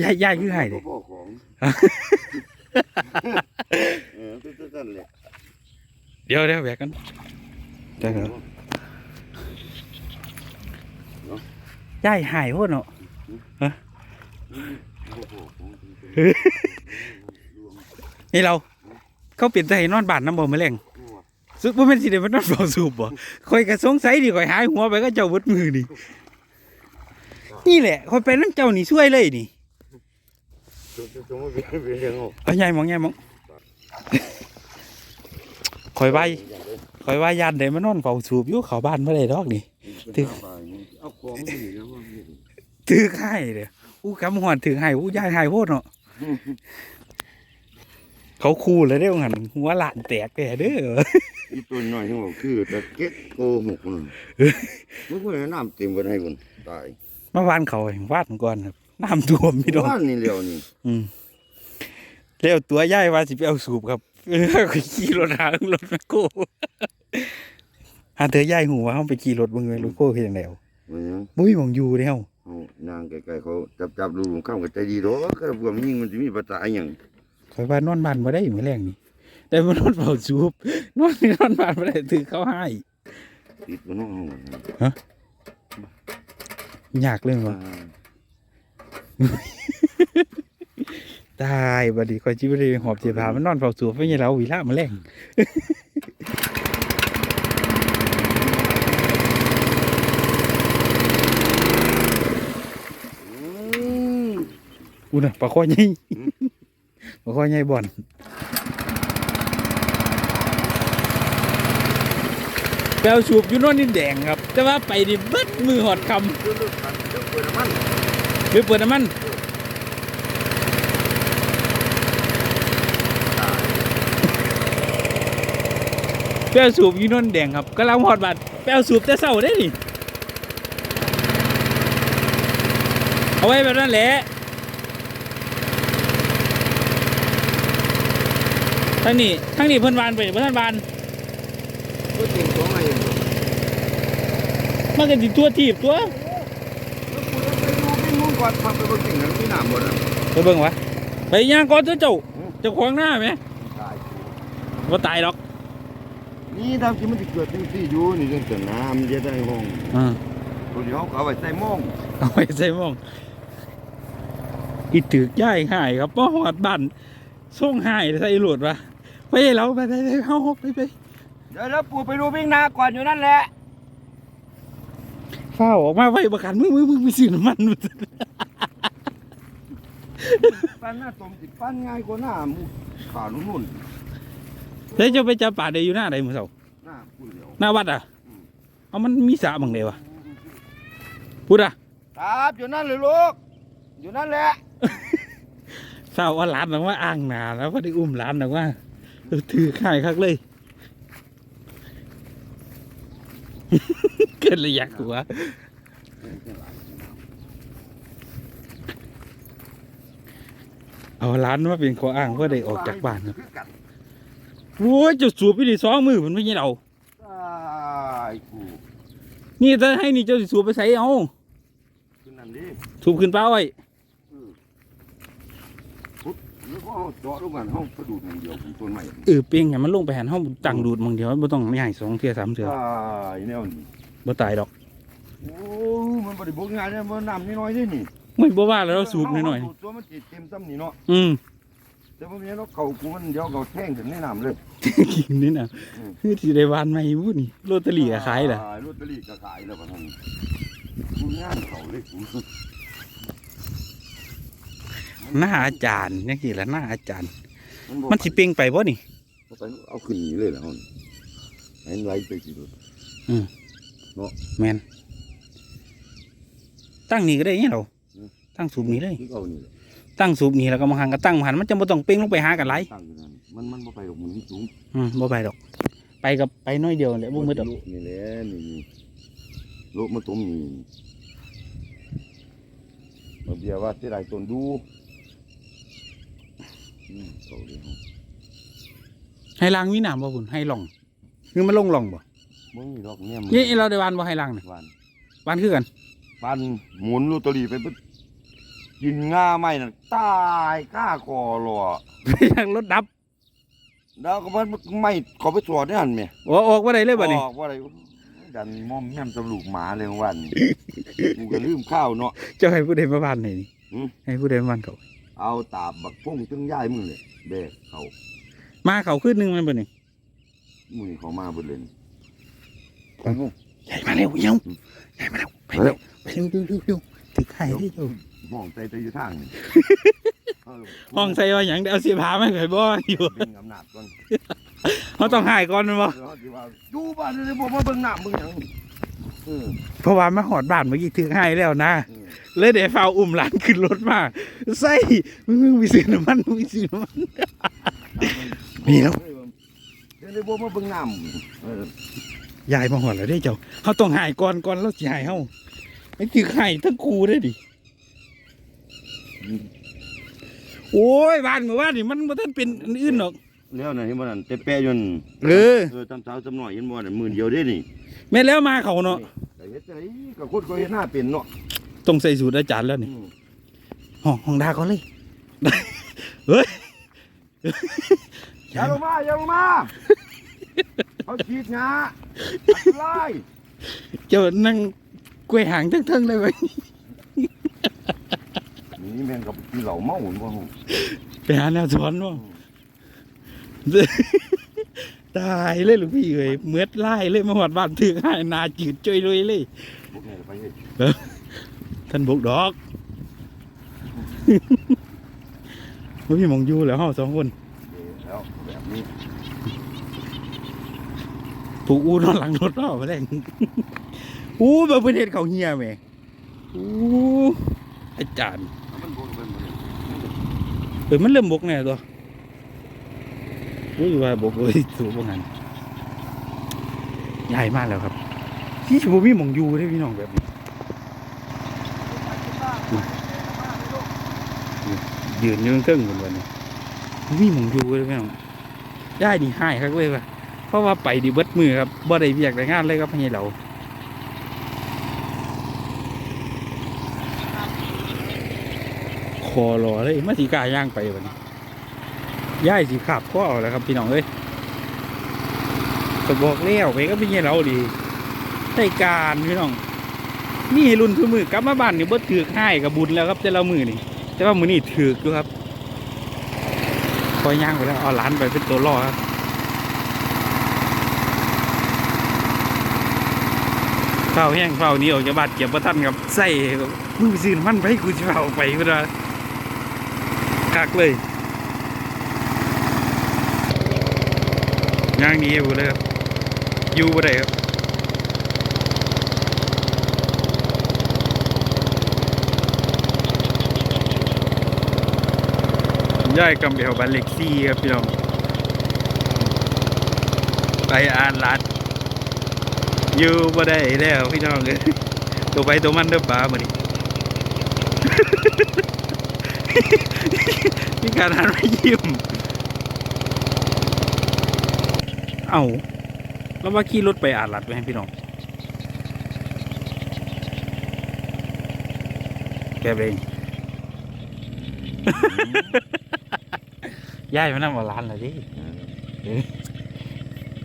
ยายยายคือให้เด้พ่อของ เออตุ๊ดๆนั่นแหละเดี๋ยวเดี๋ยวแบกกันได้ครับยายหายโพดเนาะ พ่อของนี่เรา เขาเปลี่ยนใจให้นอนบ้านน้ำบ่แมลงซึกบ่แม่นสิได้มานอนเฝ้าสูบบ่ข่อยก็สงสัยดิข่อยหายหัวไปก็เจ้าเบิดมือนี่นี่แหละข่อยไปนำเจ้านี่ช่วยเลยนี่ตุ๊ดๆๆมา เปลี่ยใหญ่มองใหญ่มองข่อยว่าข่อยว่าญาติได้มานนอนเฝ้าสูบอยู่เขาบ้านบ่อได้ดอกนี่ตึกเอาของถือให้เด้ออู้กำหอดถือให้อู้ยายหายโพดเนาะเขาคู่เลยเด้อหันหัวหลานแตกแต่เด้อตัวน้อยที่บอกคือตะเก็ดโกหกนั่นมันก็น้ำเต็มไปให้คนตายมื่อวานเขาวาดก่อนครับ น้ำท่วมพี่น้องว่านนี่เร็วนี่อืมแล้วตัวย่ายว่าสิไปเอาสูบครับเออก็ขี่รถหางรถแมคโครหาเธอย่ายหูว่าเขาไปขี่รถเบิ่งเลยรถโก้เพียงแล้วมันยังบุ้ยมองอยู่แล้วเอานางไกลๆเขาจับจับดูข้ามกับใจดีดอกก็พวกมันยิงมันจะมีภาษาอหย่างคอยว่านอนบ้านมาได้เหมือนแรงนี่แต่มานอนเฝ้าสูบนอนนี่นอนบ้านมาได้ถือเขาให้ติดบนห้องยากเลยมั้ ตายบัดนี้คอยชีวิตหอบเจ็บผามันนอนเฝ้าสูบไม่ใช่เราวิละมาแรงอู้น่ะปลาข้อใหญ่ปลาข้อใหญ่บ่อนแปลวสูบอยู่โน่นนี่แดงครับ แต่ว่าไปดิเบิดมือหอดคำ หรือเปิดน้ำมันแปลวสูบอยู่โน่นแดงครับกำลังหอดบาดแปลวสูบแต่เศร้าได้นี่เอาไว้แบบนั้นแหละทั้งนี้ทั้งนี้เพิ่นบานไปเพิ่นบานก็เต็มของอะไรมันก็สิตัวทีบตัวแล้ วกูจะไปดูไปนู่นก่อนพาไปเบิ่งสิ่งนั้นมีน้ำหมดอะไปเบิ่งวะไปย่างก่อนเถอะเจ้าเจ้าขวางหน้าไหมตายว่าตายหรอก นี่ทำที่มันจะเกิดเป็นที่อยู่นี่เรื่องแต่น้ำมันจะได้ห้องอ่าตัวเดียวเขาเอาไว้ใส่หม้องเอาไปใส่หมองอีตึกย่ายหายครับป้อหอดบ้านส่งหายใส่หลวดวะไปเราไปไปไปเข้าไปไปเดี๋ยวแล้วปู่ไปดูวิ่งนาก่อนอยู่นั่นแหละเฝ้าออกมาไว้ประกันมือมือมือไปซื้อน้ำมัน ปั้นหน้าตมติดปั้นง่ายกว่าหน้าหมูขานุ่นแล้วเจะไปจับป่าได้อยู่หน้าใดมือเสาๆหน้าคุณเดียว หน้าวัดอะเอามันมีสระบังเดียวะพูดอะครับอยู่นั่นเลยลูกอยู่นั่นแหละเศร้าว่าหลานหนังว่าอ้างหนาแล้วพอได้อุ้มหลานหนังว่าเออถือข่ายคักเลยเกินระยะกว่า เอาหลานมาเป็นข้ออ้างเพื่อได้ออกจากบ้านครับโอ้ยจะสูบไปดิสองมือมันไม่ใช่เราตายกูนี่ถ้าให้นี่เจ้าสิสูบไปใส่เอาขึ้นนั่นดิสูบขึ้นเป้าไว้แล้วก็เอาเจาะลงกันห้องกระดูกอย่างเดียวของต้นไม้เออเปียงให้มันลงไปหันห้องตั้งดูดมึงเดียวบ่ต้องใหญ่สองเทียสามเทียตายแนวนี้บ่ตายดอกโอ้มันบริบุกงานเนี่ยมันน้ำนิดหน่อยนี่นี่ ไม่บ่ว่าแล้วเราสูบหน่อยเาสูบตัวมันติดเต็มซ้ำนี่เนาะ ๆอืม แต่ว่าเนี้ยเราเข่ากูมันเดี๋ยวเขาแท่งถึงในน้ำเลย กินนี่นะอืม คือที่ได้วานไม่พูดนี่โรตารี่ก็ขายล่ะอ่ลอตเตอรี่ก็ขายแล้วปะท่านกูงานเขาเลยกูหน้าอาจารย์นี่คือละหน้าอาจารย์ บ่มันสิเป่งไปบ่นี่ เอาไปเอาขึ้นนี่เลยเหรอมันให้มันไหลไปสิลูกแมนตั้งนี่ก็ได้เนี่ยเรา ตั้งสูบนี่เลยที่เอานี่แหละตั้งสูบนี่แล้วก็มาหันก็ตั้งมาหันมันจะบ่ต้องเป่งลงไปหากันไหลตั้งอยู่นั่นมันมันบ่ไปหรอกมันสูงอืมบ่ไปดอก ไปกับไปน้อยเดียวแหละบ่มืดดอกนี่แหละนี่โลกมาต้มนี่มาเบียร์ว่าที่ไรต้นดูอืมเขาเลยเนาะให้ล้างมีน้ำบ่พุ่นให้ลองคือมันลงลองบ่บ่มีดอกเนี่ยนี่เราได้วานบ่ให้ล้างน่ะวันวานคือกันปันหมุนลอตเตอรี่ไปเบิด กินง่าไม่น่ะตายก้าคอรอยังรถดับแล้วก็มันไม่ขอไปตรวจได้หันไหมโอ้ออกว่าได้เลยบัดนี้ออกว่าอะไรดันมอมแม่มตำลูกหมาเลยวันนี้กูก็ลืมข้าวเนาะเจ้าให้ผู้ใดมาบ้านไหนนี่หืมให้ผู้ใดมาบ้านเขา เอาตาบบักพุ่งตึงย่ายมึงเลยแบกเขา มาเขาขึ้นหนึงมันบัดนี้มึงเขามาเบนเลยไปงูใหญ่มาเร็วเยี่ยมใหญ่มาเร็วไปเร็วไปเร็วเร็วเร็วเร็วถึกไข่ที่เจ้ามองใจใจอยู่ทางนี่เห้องใส่ว่าหยังเดี๋ยวเอาเสียผาไม่เคยบ่อยู่ดึงอำนาจก่อนเขาต้องหายก่อนแมันบ่เดี๋ยวเขาสิว่าดูบ้านเลยบอกว่าเบิ่งหน้ามึงหยังเออเพราะว่ามาหอดบ้านเมื่อกี้ถึกให้แล้วนะ เออเลยเดี๋ยวฝ้าวอุ้มหลานขึ้นรถมาใส่มึงมึงมีซื้อน้ำมันมึงมีซื้อน้ำมันมีแล้ว เดี๋ยวเลยบอกว่าเบิ่งหน้ามึงเออยายมาหอดแล้วได้เจ้าเขาต้องหายก่อนก่อนแล้วสิหายเฮาไอ้ถึกให้ทั้งครูได้ดิ โอ้ยบ้านเมื่อวานนี่มันบ่ทันเป็นอันอื่นหรอก แล้วน่ะเห็นบ่นั่นแต่แปะยนเออ เออตำสาวตำหน่อยเห็นบ่นั่นหมื่นเดียวเด้นี่แม่นแล้วมาเขาเนาะแต่เฮ็ดจังไดก็คนก็เฮ็ดหน้าเป็นเนาะต้องใส่สูตรอาจารย์แล้วนี่ อืมห้องห้องดาเขาเลยได้เฮ้ย อย่าลงมาอย่าลงมาเขาฉีดงาอันตราย เจ้านั่งกล้วยหางทั้งๆเลยไว้ย นี่แม่งกับกินเหล้าเมาหนบ่ฮู้ไปหาแนวสอนว่าตายเลยหลูกพี่เอ้ยเมือดไล่เลยมาหอดบ้านถึงให้นาจืดจ้อยเลยเลยบ่แม่นไปเฮ็ดท่านบกดอกว่าพี่หมองอยู่แล้วเฮาสองคนแล้วแบบนี้ผูกอูนอนหลังรถเนาะมาแรงอู้แบบเพิ่นเฮ็ดเขาวเฮียแหม่อู้อาจารย์มันบ่เป็นบ่เออมันเริ่มบกแน่ตัวรู้อยู่ว่าบกเลยสูบงันใหญ่มากแล้วครับที่ชูมีหมองอยู่ได้อพี่น้องแบบนี้ยืนอยืนเครื่องกันวันนี้มีหมองอยู่เลยพี่น้องย่ายนี่หายครับเว้ยว่ะเพราะว่าไปดิเบิดมือครับบ่ได้เบียกแต่งานเลยครับพี่เหลา คอรอเลยมาสีกาย่างไปวันนี้ย่ายสีขาบข้อเอาแล้วครับพี่น้องเอ้ยก็บอกเลี้ยวไปก็พี่เหลาดีได้การพี่น้องนี่รุ่นคือมือกลับมาบ้านนี่บ่ถือให้กับบุญแล้วครับแต่ละมือนี่แต่ว่ามือนี่ถือกอยู่ครับคอยย่างไปแล้วเอาหลานไปเป็นตัวล่อครับเฝ้าแห้งเฝ้านี้ออกจากบ้านเก็บประทันครับใส่มึงไปซื้อมันไปกูจะเฝ้าไปเพื่อ คักเลยย่างนี้อยู่เลยครับ อยู่บ่ได้ครับย่ายกำเบลบันเล็กซี่ครับพี่น้องไปอ่านรัดอยู่บ่ได้แล้วพี่น้องเอ้ยตัวไปตัวมันเด้อป่ามื้อนี้ มีการหันมายิ้ม เอ้าแล้วว่าขี่รถไปอ่านรัดไว้ให้พี่น้องแกเองย้ายมานั่งมาร้านเลยดิ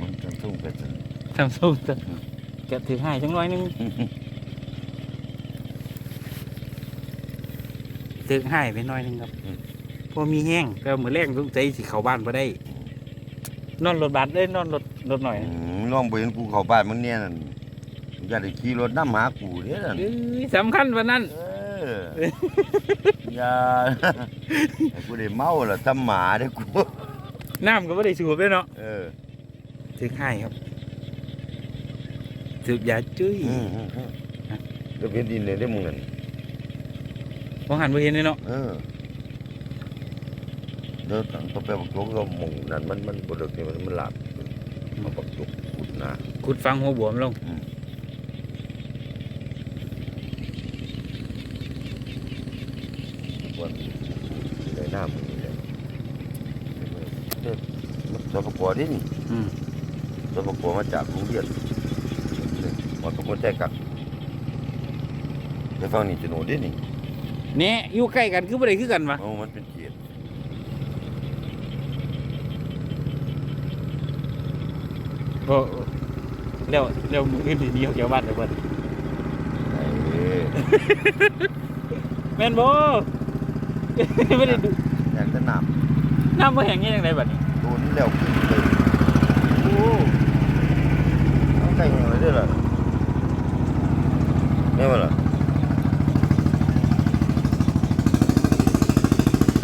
มันจะทุ่งไปจังทำสู้จะแกถือให้จังน้อยหนึง ถือให้ไปหน้อยหนึงครับพอมีแห้งก็มือแรงสงใจสิเข้าบ้านมาได้ นอนรถบัสเลยนอนรถรถหน่อยอืมลองไปเห็นกูเข้าบ้านมึงเนี่ยนั่นอย่าได้ขี่รถนำหากูเด้อนั่นเอ้ยสำคัญวันนั้นเอออย่าให้กูได้เมาล่ะทำหมาเด้อกูน้ำก็ไม่ได้สูบเลยเนาะเออถือให้ครับถือยาจุ้ยอืมอืมอืมก็เป็นดินเลยได้อมึงนั่น มองหันไปเห็นเลยเนาะเออเด้อตั้งตัวไปบักจกก็มองนั่นมันมันบ่เลิกนี่มันมันหลับมันบักจกกุดนะขุดฟังหัวบวมลงวันในหน้ามึงนี่แหละเด้อมันสปปดินี่อืมสปปมาจากโรงเรียนนี่มันเป็นคนแท้กักไปฟังนี่โฉนดดินี่ เนี่ยอยู่ใกล้กันคือบ่ได้คือกันวะเอามันเป็นเขตโอ้เร็วเร็วมือขึ้นดีๆเขาเกี่ยวบ้านเลยเพิ่นไอ้เอ้ยแม่นบ่ไม่ได้ดูอยากจะหนับน้ำบ่แห้งยังไงบัดนี้โดนแล้วขึ้นเลยโอ้ต้องใส่หัวเลยเด้อล่ะไม่ว่าล่ะ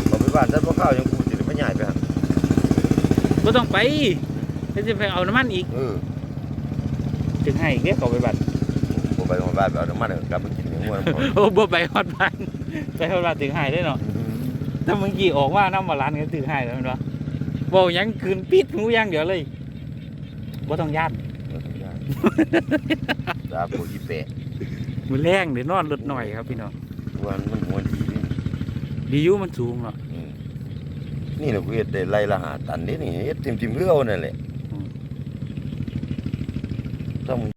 เอาไป บ้านท่านพ่อข้าวยังกูสิได้ไม่ใหญ่ไปหั่นบ่ต้องไปแล้วจะไปเอาน้ำมันอีก เออถึงให้อีกเด้อเขาไปบัดผมไปโรงพยาบาลไปเอาน้ำมันเอากลับมากินอย่างว่าน้ำพอโอ้บ่ไปฮอดบ้านไปฮอดบ้านถึงให้ได้เนาะถ้าเมื่อกี้ออกว่าน้ำมาร้านก็ถึงให้แล้วแม่นบ่บ่หยังคืนปิดหูอย่างเดียวเลยบ่ต้องย่านจ้าปวดอีเปะมื้อแรงเดี๋ยวนอนรถหน่อยครับพี่น้องวันมันหัวดีนี่ดีอยู่มันสูงเนาะ อืมนี่แหละกูเฮ็ดได้ไล่ละหาตันนี่นี่เฮ็ดทิมๆเพื่อเอานั่นแหละอืมต้อง